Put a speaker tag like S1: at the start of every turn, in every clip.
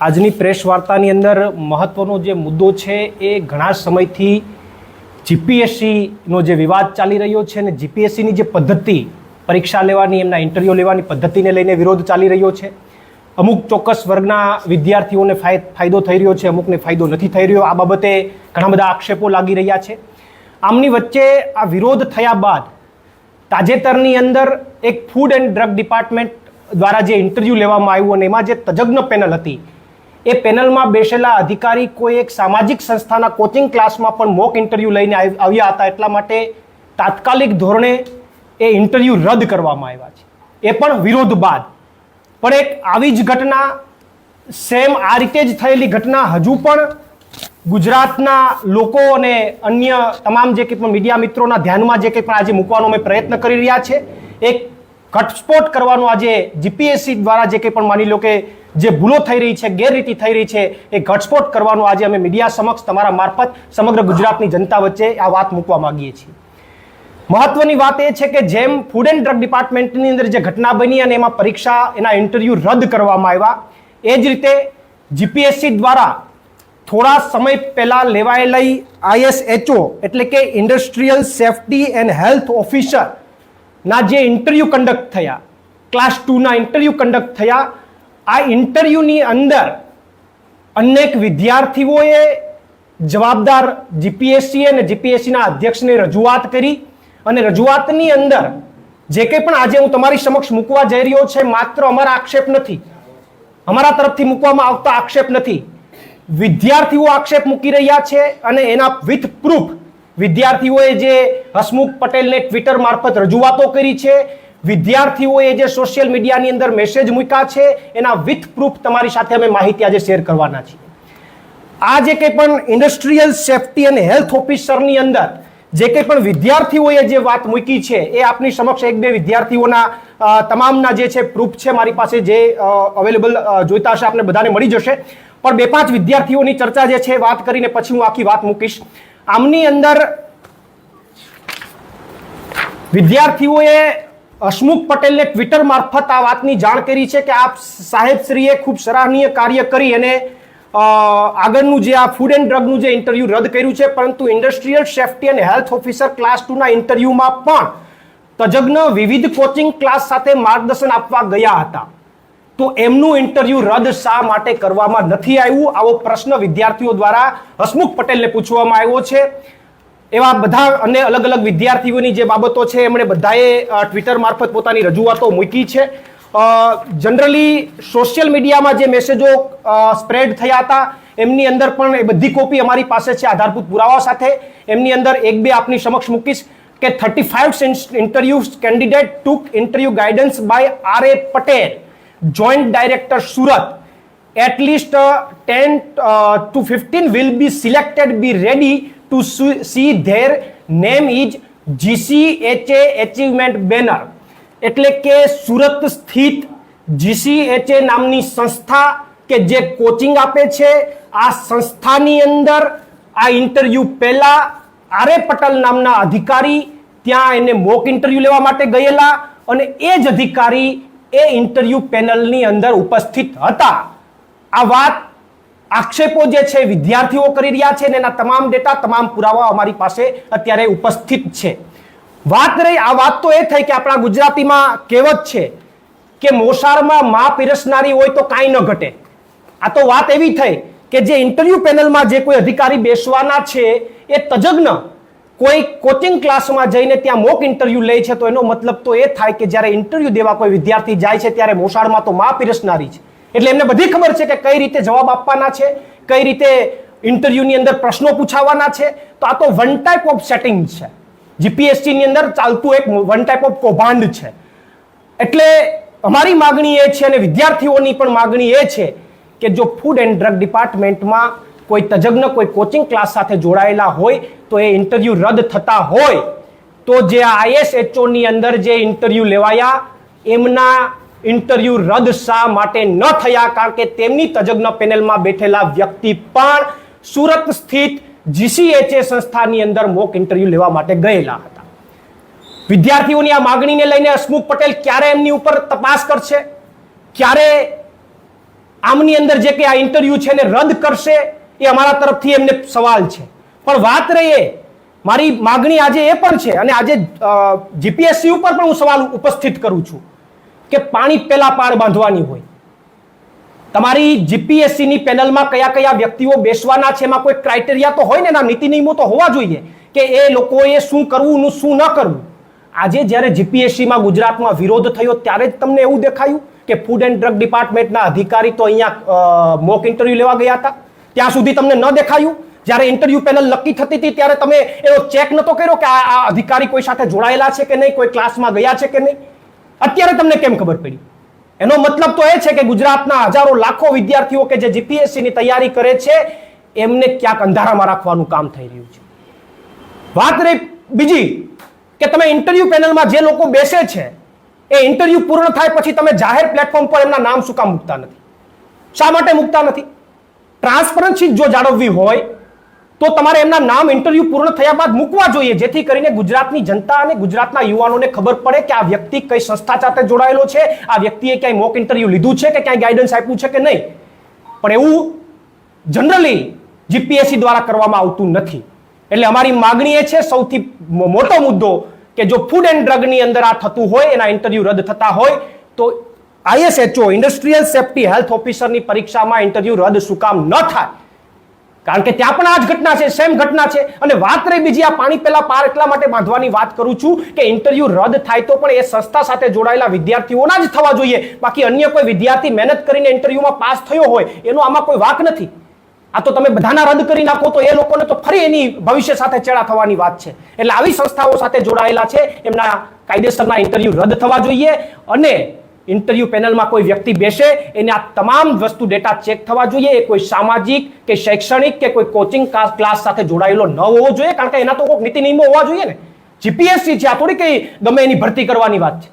S1: આજની પ્રેસ વાર્તાની અંદર મહત્વનો જે મુદ્દો છે એ ઘણા સમયથી જીપીએસસીનો જે વિવાદ ચાલી રહ્યો છે અને જીપીએસસીની જે પદ્ધતિ, પરીક્ષા લેવાની, એમના ઇન્ટરવ્યૂ લેવાની પદ્ધતિને લઈને વિરોધ ચાલી રહ્યો છે. અમુક ચોક્કસ વર્ગના વિદ્યાર્થીઓને ફાય- ફાયદો થઈ રહ્યો છે, અમુકને ફાયદો નથી થઈ રહ્યો. આ બાબતે ઘણા બધા આક્ષેપો લાગી રહ્યા છે. આમની વચ્ચે આ વિરોધ થયા બાદ તાજેતરની અંદર એક ફૂડ એન્ડ ડ્રગ ડિપાર્ટમેન્ટ દ્વારા જે ઇન્ટરવ્યૂ લેવામાં આવ્યું અને એમાં જે તજજ્ઞ પેનલ હતી એ પેનલમાં બેસેલા અધિકારી કોઈ એક સામાજિક સંસ્થાના કોચિંગ ક્લાસમાં પણ મોક ઇન્ટરવ્યૂ લઈને આવ્યા હતા. એટલા માટે તાત્કાલિક ધોરણે એ ઇન્ટરવ્યૂ રદ કરવામાં આવ્યા છે. એ પણ વિરોધ બાદ. પણ એક આવી જ ઘટના સેમ આ રીતે જ થયેલી ઘટના હજુ પણ ગુજરાતના લોકો અને અન્ય તમામ જે કંઈ પણ મીડિયા મિત્રોના ધ્યાનમાં જે કંઈ પણ આજે મૂકવાનો અમે પ્રયત્ન કરી રહ્યા છે. એક ઘટસ્ફોટ કરવાનો આજે જીપીએસસી દ્વારા જે કંઈ પણ માની લો કે જે ભૂલો થઈ રહી છે, ગેરરીતિ થઈ રહી છે, એ ઘટસ્ફોટ કરવાનો આજે અમે મીડિયા સમક્ષ તમારા મારફત સમગ્ર ગુજરાતની જનતા વચ્ચે આ વાત મૂકવા માંગીએ છીએ. મહત્વની વાત એ છે કે જેમ ફૂડ એન્ડ ડ્રગ ડિપાર્ટમેન્ટની અંદર જે ઘટના બની અને એમાં પરીક્ષા, એના ઇન્ટરવ્યૂ રદ કરવામાં આવ્યા, એ જ રીતે જીપીએસસી દ્વારા થોડા સમય પહેલા લેવાયેલી આઈએસએચઓ એટલે કે industrial safety and health officer ના જે ઇન્ટરવ્યૂ કન્ડક્ટ થયા ક્લાસ ટુના ઇન્ટરવ્યૂ કન્ડક્ટ થયા આ ઇન્ટરવ્યૂની અંદર અનેક વિદ્યાર્થીઓએ જવાબદાર જીપીએસસી અને જીપીએસસીના અધ્યક્ષને રજૂઆત કરી અને રજૂઆતની અંદર જે કંઈ પણ આજે હું તમારી સમક્ષ મૂકવા જઈ રહ્યો છે, માત્ર અમારા આક્ષેપ નથી. અમારા તરફથી મૂકવામાં આવતા આક્ષેપ નથી. વિદ્યાર્થીઓ આક્ષેપ મૂકી રહ્યા છે અને એના વિથ પ્રૂફ વિદ્યાર્થીઓએ જે હસમુખ પટેલને ટ્વિટર મારફત રજૂઆતો કરી છે વિદ્યાર્થીઓએ જે સોશિયલ મીડિયાની અંદર મેસેજ મૂક્યા છે, એના વિથ પ્રૂફ તમારી સાથે અમે માહિતી આજે શેર કરવાના છીએ. આ જે કંઈ પણ ઇન્ડસ્ટ્રીયલ સેફટી અને હેલ્થ ઓફિસરની અંદર જે કંઈ પણ વિદ્યાર્થીઓએ જે વાત મૂકી છે, એ આપની સમક્ષ એક બે વિદ્યાર્થીઓના તમામના જે છે પ્રૂફ છે, મારી પાસે જે અવેલેબલ જોઈતા હશે, આપને બધાને મળી જશે. પણ બે પાંચ વિદ્યાર્થીઓની ચર્ચા જે છે, વાત કરીને પછી હું આખી વાત મૂકીશ. આમની અંદર વિદ્યાર્થીઓએ હસમુખ પટેલને ટ્વિટર મારફત આ વાતની જાણ કરી છે કે આપ સાહેબશ્રીએ ખૂબ સરાહનીય કાર્ય કરી અને આગળનું જે આ ફૂડ એન્ડ ડ્રગનું જે ઇન્ટરવ્યૂ રદ કર્યું છે, પરંતુ ઇન્ડસ્ટ્રીયલ સેફટી અને હેલ્થ ઓફિસર ક્લાસ ટુના ઇન્ટરવ્યૂમાં પણ તજજ્ઞ વિવિધ કોચિંગ ક્લાસ સાથે માર્ગદર્શન આપવા ગયા હતા. તો એમનું ઇન્ટરવ્યૂ રદ શા માટે કરવામાં નથી આવ્યું? આવો પ્રશ્ન વિદ્યાર્થીઓ દ્વારા હસમુખ પટેલને પૂછવામાં આવ્યો છે. એવા બધા અને અલગ અલગ વિદ્યાર્થીઓની જે બાબતો છે એમણે બધાએ ટ્વિટર મારફત પોતાની રજૂઆતો મૂકી છે. જનરલી સોશિયલ મીડિયામાં જે મેસેજો સ્પ્રેડ થયા હતા એમની અંદર પણ એ બધી કોપી અમારી પાસે છે આધારભૂત પુરાવા સાથે. એમની અંદર એક બે આપની સમક્ષ મૂકીશ કે thirty five interview candidate took interview guidance by R A Patel joint director Surat 10 uh, to 15 will be selected be ready to see their name is GCHA achievement banner એટલે કે સુરત સ્થિત જીસીએચએ નામની સંસ્થા કે જે કોચિંગ આપે છે. આ સંસ્થાની અંદર આ ઇન્ટરવ્યુ પહેલા આરે પટેલ નામના અધિકારી ત્યાં એને મોક ઇન્ટરવ્યુ લેવા માટે ગયેલા અને એ જ અધિકારી એ ઇન્ટરવ્યુ પેનલની અંદર ઉપસ્થિત હતા. આ વાત આક્ષેપો જે છે, વિદ્યાર્થીઓ કરી રહ્યા છે અને એના તમામ ડેટા, તમામ પુરાવા અમારી પાસે અત્યારે ઉપસ્થિત છે. વાત રહી, આ વાત તો એ થઈ કે આપણા ગુજરાતીમાં કહેવત છે કે મોસાળમાં માં પીરસનારી હોય તો કાંઈ ન ઘટે. આ તો વાત એવી થઈ કે જે ઇન્ટરવ્યુ પેનલમાં જે કોઈ અધિકારી બેસવાના છે, એ તજજ્ઞ કોઈ કોચિંગ ક્લાસમાં જઈને ત્યાં મોક ઇન્ટરવ્યુ લે છે, તો એનો મતલબ તો એ થાય કે જ્યારે ઇન્ટરવ્યુ દેવા કોઈ વિદ્યાર્થી જાય છે, ત્યારે મોસાળમાં તો માં પીરસનારી છે એટલે એમને બધી ખબર છે કે કઈ રીતે જવાબ આપવાના છે, કઈ રીતે ઇન્ટરવ્યુની અંદર પ્રશ્નો પૂછાવાના છે. તો આ તો વન ટાઈપ ઓફ સેટિંગ છે. જીપીએસસી ની અંદર ચાલતું એક વન ટાઈપ ઓફ કૌભાંડ છે. એટલે અમારી માગણી એ છે અને વિદ્યાર્થીઓની પણ માગણી એ છે કે જો ફૂડ એન્ડ ડ્રગ ડિપાર્ટમેન્ટમાં કોઈ તજજ્ઞ, કોઈ કોચિંગ ક્લાસ સાથે જોડાયેલા હોય, તો એ ઇન્ટરવ્યુ રદ થતા હોય, તો જે આઈએસએચઓની અંદર જે ઇન્ટરવ્યુ લેવાયા, એમના ઇન્ટરવ્યુ રદ શા માટે ન થયા? કારણ કે તેમની તજજ્ઞ પેનલમાં બેઠેલા વ્યક્તિ પણ સુરત સ્થિત જીસીએચએ સંસ્થાની અંદર મોક ઇન્ટરવ્યુ લેવા માટે ગયેલા હતા. વિદ્યાર્થીઓની આ માગણીને લઈને હસમુખ પટેલ ક્યારે એમની ઉપર તપાસ કરશે? ક્યારે આમની અંદર જે કે આ ઇન્ટરવ્યુ છે એને રદ કરશે? એ અમારા તરફથી એમને સવાલ છે. પણ વાત રહીએ, મારી માગણી આજે એ પણ છે અને આજે જીપીએસસી ઉપર પણ હું સવાલ ઉપસ્થિત કરું છું. કે પાણી પેલા પાર બાંધવાની હોય. તમારી જીપીએસસી ની પેનલમાં કયા કયા વ્યક્તિઓ બેસવાના છે, એમાં કોઈ ક્રાઇટેરિયા તો હોય ને, એના નીતિ નિયમો તો હોવા જોઈએ કે એ લોકોએ શું કરવું શું ન કરવું. આજે જ્યારે જીપીએસસીમાં ગુજરાતમાં વિરોધ થયો ત્યારે જ તમને એવું દેખાયું કે ફૂડ એન્ડ ડ્રગ ડિપાર્ટમેન્ટના અધિકારી તો અહીંયા મોક ઇન્ટરવ્યુ લેવા ગયા હતા? ત્યાં સુધી તમને ન દેખાયું? જ્યારે ઇન્ટરવ્યુ પેનલ નક્કી થતી હતી ત્યારે તમે એનો ચેક નતો કર્યો કે આ અધિકારી કોઈ સાથે જોડાયેલા છે કે નહીં, કોઈ ક્લાસમાં ગયા છે કે નહીં? અત્યારે તમને કેમ ખબર પડી? એનો મતલબ તો એ છે કે ગુજરાતના હજારો લાખો વિદ્યાર્થીઓ કે જે જીપીએસસી ની તૈયારી કરે છે, એમને ક્યાંક અંધારામાં રાખવાનું કામ થઈ રહ્યું છે. વાત રહી બીજી, કે તમે ઇન્ટરવ્યુ પેનલમાં જે લોકો બેસે છે, એ ઇન્ટરવ્યુ પૂર્ણ થાય પછી તમે જાહેર પ્લેટફોર્મ પર એમના નામ શું કામ મૂકતા નથી? શા માટે મૂકતા નથી? ટ્રાન્સપરન્સી જો જાળવવી હોય તો તમારે એમના નામ ઇન્ટરવ્યુ પૂર્ણ થયા બાદ મૂકવા જોઈએ, જેથી કરીને ગુજરાતની જનતા અને ગુજરાતના યુવાનોને ખબર પડે કે આ વ્યક્તિ કઈ સંસ્થા સાથે જોડાયેલો છે, આ વ્યક્તિએ ક્યાંય મોક ઇન્ટરવ્યુ લીધું છે કે ક્યાંય ગાઈડન્સ આપ્યું છે કે નહીં. પણ એવું જનરલી જીપીએસસી દ્વારા કરવામાં આવતું નથી. એટલે અમારી માગણી એ છે, સૌથી મોટો મુદ્દો કે જો ફૂડ એન્ડ ડ્રગની અંદર આ થતું હોય, એના ઇન્ટરવ્યુ રદ થતા હોય, તો આઈએસએચઓ ઇન્ડસ્ટ્રીયલ સેફ્ટી હેલ્થ ઓફિસરની પરીક્ષામાં ઇન્ટરવ્યુ રદ શું કામ ન થાય. કારણ કે ત્યાં પણ આ જ ઘટના છે, સેમ ઘટના છે. અને વાત રહી બીજી, આ પાણી પહેલા પાર એટલા માટે બાંધવાની વાત કરું છું કે ઇન્ટરવ્યુ રદ થાય તો પણ એ સંસ્થા સાથે જોડાયેલા વિદ્યાર્થીઓના જ થવા જોઈએ. બાકી અન્ય કોઈ વિદ્યાર્થી મહેનત કરીને ઇન્ટરવ્યુમાં પાસ થયો હોય, એનો આમાં કોઈ વાક નથી. આ તો તમે બધાના રદ કરી નાખો તો એ લોકોને તો ફરી એની ભવિષ્ય સાથે ચેડા થવાની વાત છે. એટલે આવી સંસ્થાઓ સાથે જોડાયેલા છે, એમના કાયદેસરના ઇન્ટરવ્યુ રદ થવા જોઈએ. અને ઇન્ટરવ્યુ પેનલમાં કોઈ વ્યક્તિ બેસે, એને આ તમામ વસ્તુ ડેટા ચેક થવા જોઈએ. એ કોઈ સામાજિક કે શૈક્ષણિક કે કોઈ કોચિંગ ક્લાસ સાથે જોડાયેલો ન હોવો જોઈએ, કારણ કે એના તો કોઈક નીતિ નિયમો હોવા જોઈએ ને. જીપીએસસી છે, આ થોડી કઈ ગમે એની ભરતી કરવાની વાત છે.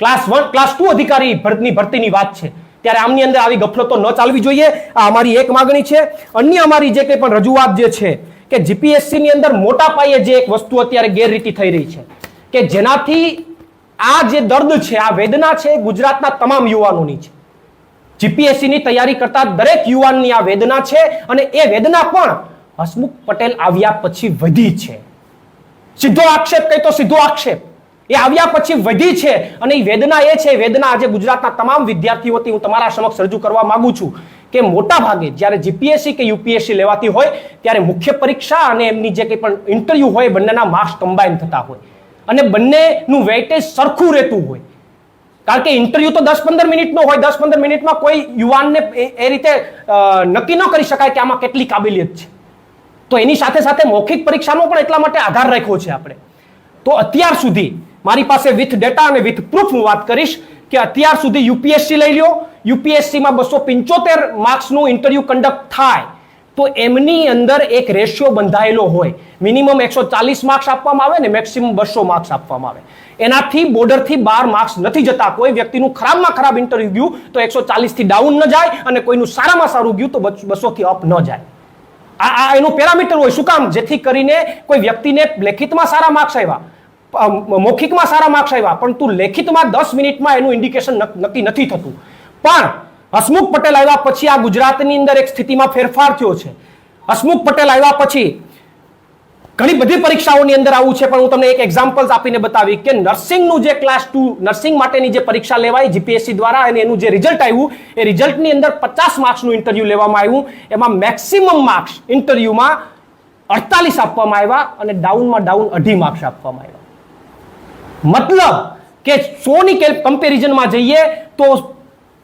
S1: ક્લાસ વન ક્લાસ ટુ અધિકારી ભરતની ભરતીની વાત છે. ત્યારે આમની અંદર આવી ગફલતો ન ચાલવી જોઈએ. આ અમારી એક માગણી છે. અન્ય અમારી જે કંઈ પણ રજૂઆત જે છે, કે જીપીએસસી ની અંદર મોટા પાયે જે એક વસ્તુ અત્યારે ગેરરીતિ થઈ રહી છે, કે જેનાથી આ જે દર્દ છે, આ વેદના છે ગુજરાતના તમામ યુવાનોની છે. જીપીએસસી ની તૈયારી કરતા દરેક યુવાનની આ વેદના છે અને એ વેદના પણ હસમુખ પટેલ આવ્યા પછી વધી છે. સીધો આક્ષેપ કહી તો સીધો આક્ષેપ. એ આવ્યા પછી વધી છે અને એ વેદના એ છે વેદના આજે ગુજરાતના તમામ વિદ્યાર્થીઓથી હું તમારા સમક્ષ રજૂ કરવા માંગુ છું કે મોટા ભાગે જ્યારે જીપીએસસી કે યુપીએસસી લેવાતી હોય, ત્યારે મુખ્ય પરીક્ષા અને એમની જે કંઈ પણ ઇન્ટરવ્યૂ હોય બંનેના માર્ક્સ કમ્બાઈન થતા હોય. અને બંનેનું વેઇટેજ સરખું રહેતું હોય. કારણ કે ઇન્ટરવ્યુ તો દસ પંદર મિનિટનો હોય, દસ પંદર મિનિટમાં કોઈ યુવાનને એ- રીતે નક્કી ન કરી શકાય કે આમાં કેટલી કાબિલિયત છે. તો એની સાથે સાથે મૌખિક પરીક્ષાનો પણ એટલા માટે આધાર રાખ્યો છે આપણે. તો અત્યાર સુધી મારી પાસે વિથ ડેટા અને વિથ પ્રૂફ હું વાત કરીશ કે અત્યાર સુધી યુપીએસસી લઈ લ્યો. યુપીએસસીમાં બસો પંચોતેર માર્ક્સનું ઇન્ટરવ્યુ કન્ડક્ટ થાય. તો એમની અંદર એક રેશિયો બંધાયેલો હોય. મિનિમમ એકસો ચાલીસ માર્ક્સ આપવામાં આવે ને મેક્સિમમ બસો માર્ક્સ આપવામાં આવે. એનાથી બોર્ડરથી બાર માર્ક્સ નથી જતા. કોઈ વ્યક્તિનું ખરાબમાં ખરાબ ઇન્ટરવ્યુ ગયું તો એકસો ચાલીસથી ડાઉન ન જાય અને કોઈનું સારામાં સારું ગયું તો બસોથી અપ ન જાય. આ આ એનું પેરામીટર હોય. શું કામ? જેથી કરીને કોઈ વ્યક્તિને લેખિતમાં સારા માર્ક્સ આવ્યા. મૌખિકમાં સારા માર્ક્સ આવ્યા. પણ તું લેખિતમાં દસ મિનિટમાં એનું ઇન્ડિકેશન નક્કી નથી થતું. પણ હસમુખ પટેલ આવ્યા પછી આ ગુજરાતની અંદર એક સ્થિતિમાં ફેરફાર થયો છે. હસમુખ પટેલ આવ્યા પછી ઘણી બધી પરીક્ષાઓની અંદર આવું છે, પણ હું તમને એક એક્ઝામ્પલ્સ આપીને બતાવી કે નર્સિંગનું જે ક્લાસ ટુ નર્સિંગ માટેની જે પરીક્ષા લેવાય જીપીએસસી દ્વારા અને એનું જે રિઝલ્ટ આવ્યું, એ રિઝલ્ટની અંદર પચાસ માર્ક્સનું ઇન્ટરવ્યુ લેવામાં આવ્યું. એમાં મેક્સિમમ માર્ક્સ ઇન્ટરવ્યુમાં અડતાલીસ આપવામાં આવ્યા અને ડાઉનમાં ડાઉન અઢી માર્ક્સ આપવામાં આવ્યા. મતલબ કે સોની કમ્પેરિઝનમાં જઈએ તો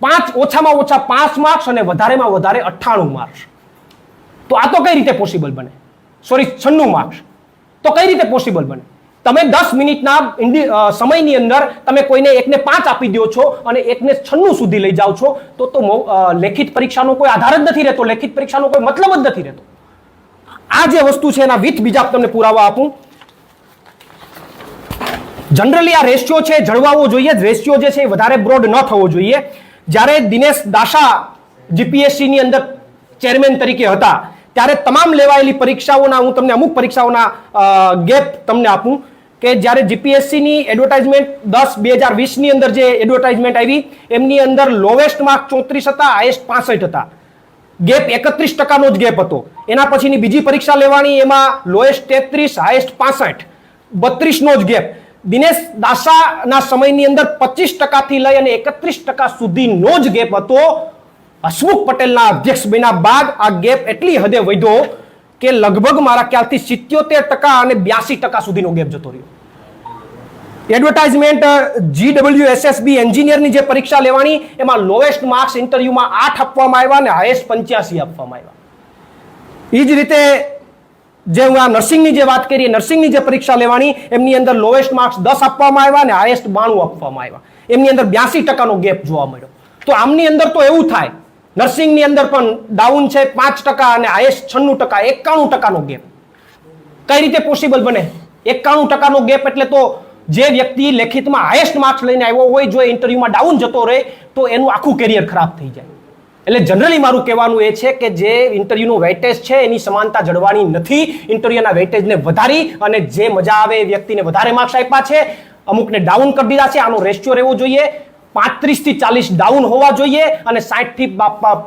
S1: પાંચ ઓછામાં ઓછા પાંચ માર્ક્સ અને વધારેમાં વધારે અઠ્ઠાણું માર્ક્સ તો આ તો કઈ રીતે પોસિબલ બને? સોરી છન્નું માર્ક્સ તો કઈ રીતે પોસિબલ બને? તમે દસ મિનિટના સમયની અંદર તમે કોઈને એકને પાંચ આપી દો છો અને એકને છન્નું સુધી લઈ જાઓ છો, તો તો લેખિત પરીક્ષાનો કોઈ આધાર જ નથી રહેતો, લેખિત પરીક્ષાનો કોઈ મતલબ જ નથી રહેતો. આ જે વસ્તુ છે એના વિથ બીજા તમને પુરાવા આપું. જનરલી આ રેશિયો છે, જળવાવો જોઈએ રેશિયો જે છે એ વધારે બ્રોડ ન થવો જોઈએ. જ્યારે દિનેશ દાશા જીપીએસસી ની અંદર ચેરમેન તરીકે હતા, ત્યારે તમામ લેવાયેલી પરીક્ષાઓના, હું તમને અમુક પરીક્ષાઓના ગેપ તમને આપું કે જ્યારે જીપીએસસીની એડવર્ટાઇઝમેન્ટ દસ બે હજાર વીસની અંદર જે એડવર્ટાઇઝમેન્ટ આવી, એમની અંદર લોવેસ્ટ માર્ક ચોત્રીસ હતા હાઈએસ્ટ પાસઠ હતા. ગેપ એકત્રીસ ટકાનો જ ગેપ હતો. એના પછીની બીજી પરીક્ષા લેવાની, એમાં લોએસ્ટ તેત્રીસ હાઈએસ્ટ પાસઠ. બત્રીસનો જ ગેપ દિનેશ દાસાના સમયની અંદર પચીસ ટકાથી લઈ અને એકત્રીસ ટકા સુધીનો જ ગેપ હતો. હસમુખ પટેલના અધ્યક્ષ બન્યા બાદ આ ગેપ એટલી હદે વધ્યો કે લગભગ મારા ખ્યાલથી સિત્યોતેર ટકા અને બ્યાસી ટકા સુધીનો ગેપ જતો રહ્યો. એડવર્ટાઇઝમેન્ટ જીડબલ્યુ એસએસબી એન્જિનિયરની જે પરીક્ષા લેવાની, એમાં લોએસ્ટ માર્ક્સ ઇન્ટરવ્યુમાં આઠ આપવામાં આવ્યા અને હાઈએસ્ટ પંચ્યાસી આપવામાં આવ્યા. એ જ રીતે જે હું આ નર્સિંગની જે વાત કરી, નર્સિંગની જે પરીક્ષા લેવાની, એમની અંદર લોએસ્ટ માર્ક્સ દસ આપવામાં આવ્યા અને હાઈએસ્ટ બાણું આપવામાં આવ્યા. એમની અંદર બ્યાસી ટકાનો ગેપ જોવા મળ્યો. તો આમની અંદર તો એવું થાય, નર્સિંગની અંદર પણ ડાઉન છે પાંચ ટકા અને હાઈએસ્ટ છન્નું ટકા, એકાણું ટકાનો ગેપ કઈ રીતે પોસિબલ બને? એકાણું ટકાનો ગેપ એટલે તો જે વ્યક્તિ લેખિતમાં હાઈએસ્ટ માર્ક્સ લઈને આવ્યો હોય, જો ઇન્ટરવ્યુમાં ડાઉન જતો રહે, તો એનું આખું કેરિયર ખરાબ થઈ જાય. એટલે જનરલી મારું કહેવાનું એ છે કે જે ઇન્ટરવ્યુનું વેઇટેજ છે, એની સમાનતા જળવાની નથી. ઇન્ટરવ્યુના વેઇટેજને વધારી અને જે મજા આવે એ વ્યક્તિને વધારે માર્ક્સ આપ્યા છે. અમુકને ડાઉન કરી દીધા છે. આનો રેશિયો રહેવો જોઈએ. પાંત્રીસથી ચાલીસ ડાઉન હોવા જોઈએ અને સાઠથી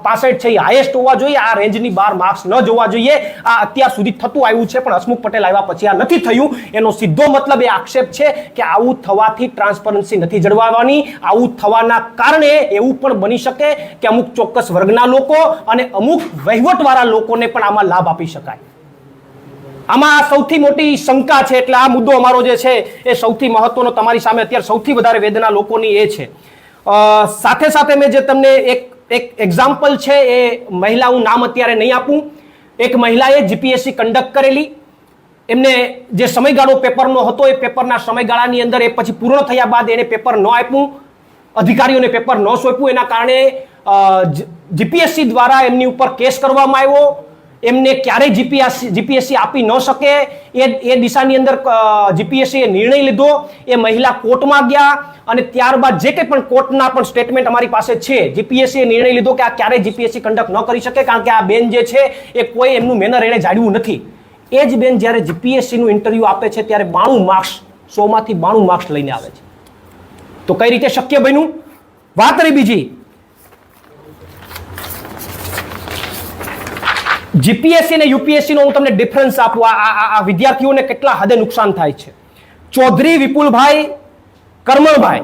S1: પાસઠ છે એ હાઈએસ્ટ હોવા જોઈએ. આ રેન્જની બાર માર્ક્સ ન જોવા જોઈએ. આ અત્યાર સુધી થતું આવ્યું છે, પણ હસમુખ પટેલ આવ્યા પછી આ નથી થયું. એનો સીધો મતલબ એ આક્ષેપ છે કે આવું થવાથી ટ્રાન્સપરન્સી નથી જળવાવાની. આવું થવાના કારણે એવું પણ બની શકે કે અમુક ચોક્કસ વર્ગના લોકો અને અમુક વહીવટવાળા લોકોને પણ આમાં લાભ આપી શકાય. આમાં સૌથી મોટી શંકા છે, એટલે આ મુદ્દો અમારો જે છે, એ સૌથી મહત્વનો, તમારી સામે અત્યારે સૌથી વધારે વેદના લોકોની એ છે. સાથે સાથે મેં જે તમને એક એક એક્ઝામ્પલ છે એ મહિલા હું નામ અત્યારે નહીં આપું. એક મહિલાએ જીપીએસસી કન્ડક્ટ કરેલી. એમને જે સમયગાળો પેપરનો હતો એ પેપરના સમયગાળાની અંદર એ પછી પૂર્ણ થયા બાદ એને પેપર ન આપ્યું. અધિકારીઓને પેપર ન સોંપ્યું. એના કારણે જીપીએસસી દ્વારા એમની ઉપર કેસ કરવામાં આવ્યો. એમને ક્યારેય જીપીએસસી જીપીએસસી આપી ન શકે. એ એ દિશાની અંદર જીપીએસસી એ નિર્ણય લીધો. એ મહિલા કોર્ટમાં ગયા અને ત્યારબાદ જે કંઈ પણ કોર્ટના પણ સ્ટેટમેન્ટ અમારી પાસે છે જીપીએસસી નિર્ણય લીધો કે આ ક્યારેય જીપીએસસી કન્ડક્ટ ન કરી શકે કારણ કે આ બેન જે છે, એ કોઈ એમનું મેનર એણે જાળવ્યું નથી. એ જ બેન જ્યારે જીપીએસસીનું ઇન્ટરવ્યૂ આપે છે ત્યારે બાણું માર્ક્સ સોમાંથી બાણું માર્ક્સ લઈને આવે છે. તો કઈ રીતે શક્ય બન્યું? વાત રહી બીજી. જીપીએસસી અને યુપીએસસી નો હું તમને ડિફરન્સ આપું. આ વિદ્યાર્થીઓને કેટલા હદે નુકસાન થાય છે? ચૌધરી વિપુલભાઈ કરમણભાઈ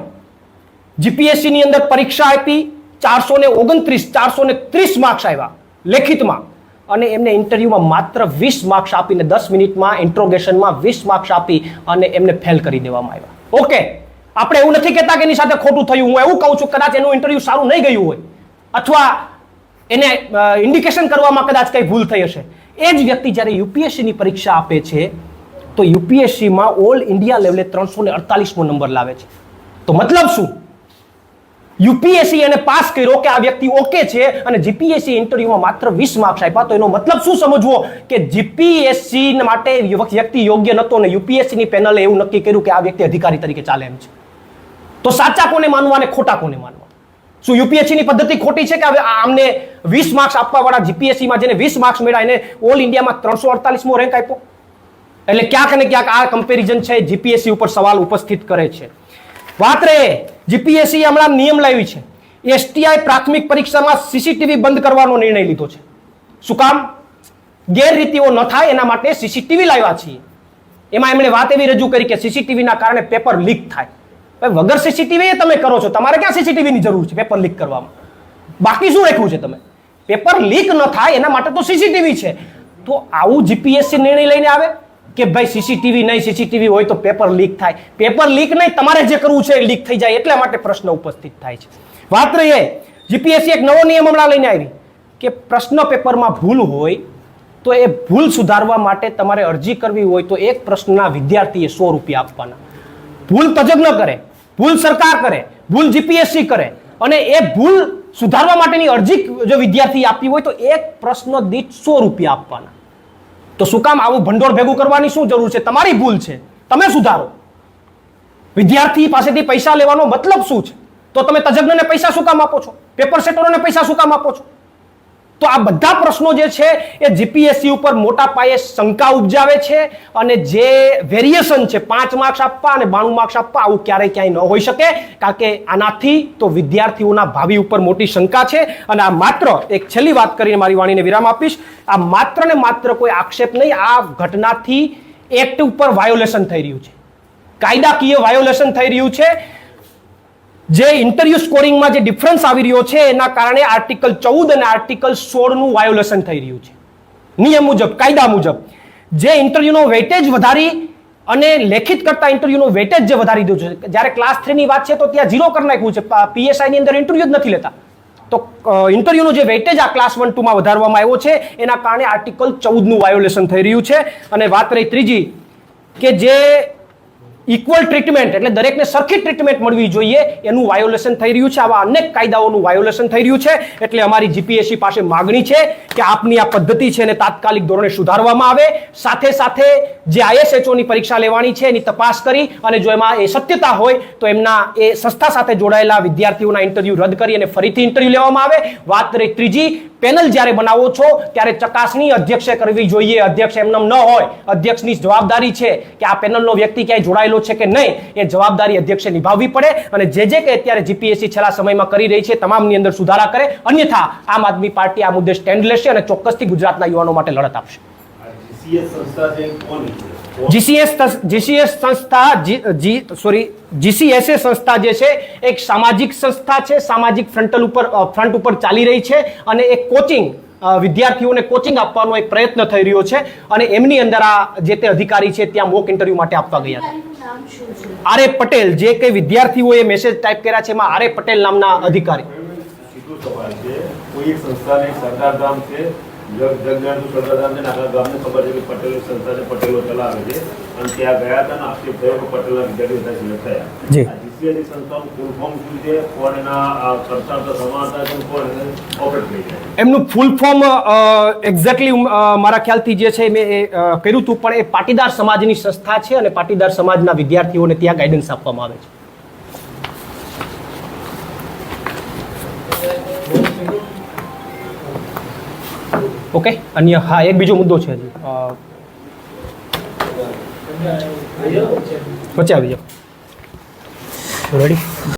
S1: જીપીએસસી ની અંદર પરીક્ષા આપી ચારસો ને ઓગણત્રીસ ચારસો ને ત્રીસ માર્ક્સ આવ્યા લેખિતમાં. અને એમને ઇન્ટરવ્યુમાં માત્ર વીસ માર્ક્સ આપીને દસ મિનિટમાં ઇન્ટ્રોગેશનમાં વીસ માર્ક્સ આપી અને એમને ફેલ કરી દેવામાં આવ્યા. ઓકે આપણે એવું નથી કહેતા કે એની સાથે ખોટું થયું. હું એવું કહું છું, કદાચ એનું ઇન્ટરવ્યુ સારું નહીં ગયું હોય. અથવા એને ઇન્ડિકેશન કરવામાં કદાચ કંઈ ભૂલ થઈ હશે. એ જ વ્યક્તિ જ્યારે યુપીએસસીની પરીક્ષા આપે છે, તો યુપીએસસીમાં ઓલ ઇન્ડિયા લેવલે ત્રણસો ને અડતાલીસમો નંબર લાવે છે. તો મતલબ શું? યુપીએસસી એને પાસ કર્યો કે આ વ્યક્તિ ઓકે છે અને જીપીએસસી ઇન્ટરવ્યુમાં માત્ર વીસ માર્ક્સ આપ્યા, તો એનો મતલબ શું સમજવો? કે જીપીએસસી માટે વ્યક્તિ યોગ્ય નહોતો અને યુપીએસસીની પેનલે એવું નક્કી કર્યું કે આ વ્યક્તિ અધિકારી તરીકે ચાલે એમ છે. તો સાચા કોને માનવા અને ખોટા કોને માનવા? શું યુપીએસસી ની પદ્ધતિ ખોટી છે કે હવે આમને વીસ માર્ક્સ આપવા વાળા જીપીએસસી માં જેને વીસ માર્ક્સ મળ્યા એને ઓલ ઇન્ડિયામાં ત્રણસો અડતાલીસમો રેન્ક આપ્યો? એટલે ક્યાંક ને ક્યાંક આ કમ્પેરિઝન છે જીપીએસસી ઉપર સવાલ ઉપસ્થિત કરે છે. વાત રહે જીપીએસસી હમણાં નિયમ લાવી છે. એસટીઆઈ પ્રાથમિક પરીક્ષામાં સીસીટીવી બંધ કરવાનો નિર્ણય લીધો છે. શું કામ? ગેરરીતિઓ ન થાય એના માટે સીસીટીવી લાવ્યા છીએ. એમાં એમણે વાત એવી રજૂ કરી કે સીસીટીવીના કારણે પેપર લીક થાય. ભાઈ, વગર સીસીટીવી એ તમે કરો છો. તમારે ક્યાં સીસીટીવીની જરૂર છે પેપર લીક કરવામાં? બાકી શું રાખ્યું છે તમે? પેપર લીક ન થાય એના માટે તો સીસીટીવી છે. તો આવું જીપીએસસી નિર્ણય લઈને આવે કે ભાઈ સીસીટીવી નહીં સીસીટીવી હોય તો પેપર લીક થાય. પેપર લીક નહીં, તમારે જે કરવું છે લીક થઈ જાય એટલા માટે પ્રશ્ન ઉપસ્થિત થાય છે. વાત રહી એ જીપીએસસી એક નવો નિયમ હમણાં લઈને આવી કે પ્રશ્ન પેપરમાં ભૂલ હોય તો એ ભૂલ સુધારવા માટે તમારે અરજી કરવી હોય તો એક પ્રશ્નના વિદ્યાર્થીએ સો રૂપિયા આપવાના. ભૂલ તજજ્ઞ કરે, ભૂલ સરકાર કરે, ભૂલ જીપીએસસી કરે અને એ ભૂલ સુધારવા માટેની અરજી જો વિદ્યાર્થી આપવી હોય તો એક પ્રશ્ન દીઠ સો રૂપિયા આપવાના. તો શું કામ આવું ભંડોળ ભેગું કરવાની શું જરૂર છે? તમારી ભૂલ છે. તમે સુધારો. વિદ્યાર્થી પાસેથી પૈસા લેવાનો મતલબ શું છે? તો તમે તજજ્ઞને પૈસા શું કામ આપો છો? પેપર સેટરોને પૈસા શું કામ આપો છો? તો આ બધા પ્રશ્નો જે છે એ જીપીએસસી ઉપર મોટા પાયે શંકા ઉપજાવે છે અને જે વેરિએશન છે, પાંચ માર્ક્સ આપવા અને બાણું માર્ક્સ આપવા, આવું ક્યારેય ક્યાંય ન હોઈ શકે, કારણ કે આનાથી તો વિદ્યાર્થીઓના ભાવિ ઉપર મોટી શંકા છે. અને આ માત્ર એક છેલ્લી વાત કરીને મારી વાણીને વિરામ આપીશ. આ માત્ર ને માત્ર કોઈ આક્ષેપ નહીં, આ ઘટનાથી એક્ટ ઉપર વાયોલેશન થઈ રહ્યું છે. કાયદાકીય વાયોલેશન થઈ રહ્યું છે. જે ઇન્ટરવ્યુ સ્કોરિંગમાં જે ડિફરન્સ આવી રહ્યો છે, એના કારણે આર્ટિકલ ચૌદ અને આર્ટિકલ સોળનું વાયોલેશન થઈ રહ્યું છે. નિયમ મુજબ, કાયદા મુજબ. જે ઇન્ટરવ્યુનો વેટેજ વધારી અને લેખિત કરતા ઇન્ટરવ્યુનો વેટેજ જે વધારી દીધું છે, જ્યારે ક્લાસ થ્રીની વાત છે, તો ત્યાં ઝીરો કરી નાખ્યું છે પીએસઆઈની અંદર ઇન્ટરવ્યુ જ નથી લેતા. તો ઇન્ટરવ્યુનો જે વેટેજ આ ક્લાસ વન ટુમાં વધારવામાં આવ્યો છે, એના કારણે આર્ટિકલ ચૌદનું વાયોલેશન થઈ રહ્યું છે. અને વાત રહી ત્રીજી, કે જે ઇક્વલ ટ્રીટમેન્ટ એટલે દરેકને સરખી ટ્રીટમેન્ટ મળવી જોઈએ, એનું વાયોલેશન થઈ રહ્યું છે. આવા અનેક કાયદાઓનું વાયોલેશન થઈ રહ્યું છે. એટલે અમારી જીપીએસસી પાસે માગણી છે કે આપની આ પદ્ધતિ છે એને તાત્કાલિક ધોરણે સુધારવામાં આવે. સાથે સાથે જે આઈએસએચઓની પરીક્ષા લેવાની છે, એની તપાસ કરી અને જો એમાં એ સત્યતા હોય, તો એમના એ સંસ્થા સાથે જોડાયેલા વિદ્યાર્થીઓના ઇન્ટરવ્યુ રદ કરી અને ફરીથી ઇન્ટરવ્યુ લેવામાં આવે. વાત રહી ત્રીજી પેનલ જ્યારે બનાવો છો, ત્યારે ચકાસણી અધ્યક્ષે કરવી જોઈએ અધ્યક્ષ એમનેમ ન હોય, અધ્યક્ષની જવાબદારી છે કે આ પેનલનો વ્યક્તિ ક્યાંય જોડાયેલો છે કે નહીં, એ જવાબદારી અધ્યક્ષે નિભાવવી પડે અને જે જે કે અત્યારે જીપીએસસી છેલ્લા સમયમાં કરી રહી છે, તમામની અંદર સુધારા કરે, અન્યથા આમ આદમી પાર્ટી આ મુદ્દે સ્ટેન્ડ લેશે અને ચોક્કસથી ગુજરાતના યુવાનો માટે લડત આપશે
S2: સંસ્થા છે કોની?
S1: જીસીએસ જીસીએસ સંસ્થા સોરી જીસીએસએ સંસ્થા જે છે એક સામાજિક સંસ્થા છે સામાજિક ફ્રન્ટલ ઉપર ફ્રન્ટ ઉપર ચાલી રહી છે અને એક કોચિંગ વિદ્યાર્થીઓને કોચિંગ આપવાનો એક પ્રયત્ન થઈ રહ્યો છે અને એમની અંદર આ જે તે અધિકારી છે ત્યાં મોક ઇન્ટરવ્યુ માટે આપવા ગયા હતા આર એ પટેલ જે કે વિદ્યાર્થીઓએ મેસેજ ટાઈપ કર્યા છે એમાં આરે પટેલ નામના અધિકારી.
S2: કોઈ એક સંસ્થાને સરદાર ધામ છે જગ જગનાથનું સરદાર ધામ છે ને આખા ગામને ખબર છે કે પટેલ એક સંસ્થા પટેલો ચલાવે છે. અને ત્યાં ગયા હતા ને આક્ષેપ થયો કે પટેલના વિદ્યાર્થીઓ ત્યાં સિલેક્ટ થયા.
S1: જી.
S2: આ સંસ્થાનું ફૂલ ફોર્મ શું છે? કોણ એના આ સમાનતા છે કોણ ઓપરેટ કરી છે?
S1: એમનું ફૂલ ફોર્મ એક્ઝેક્ટલી મારા ખ્યાલથી જે છે મેં એ કર્યું હતું પણ એ પાટીદાર સમાજની સંસ્થા છે અને પાટીદાર સમાજના વિદ્યાર્થીઓને ત્યાં ગાઈડન્સ આપવામાં આવે છે. ઓકે? અન્ય હા એક બીજો મુદ્દો છે હજી. વચ્ચે આવી જાઓ રેડી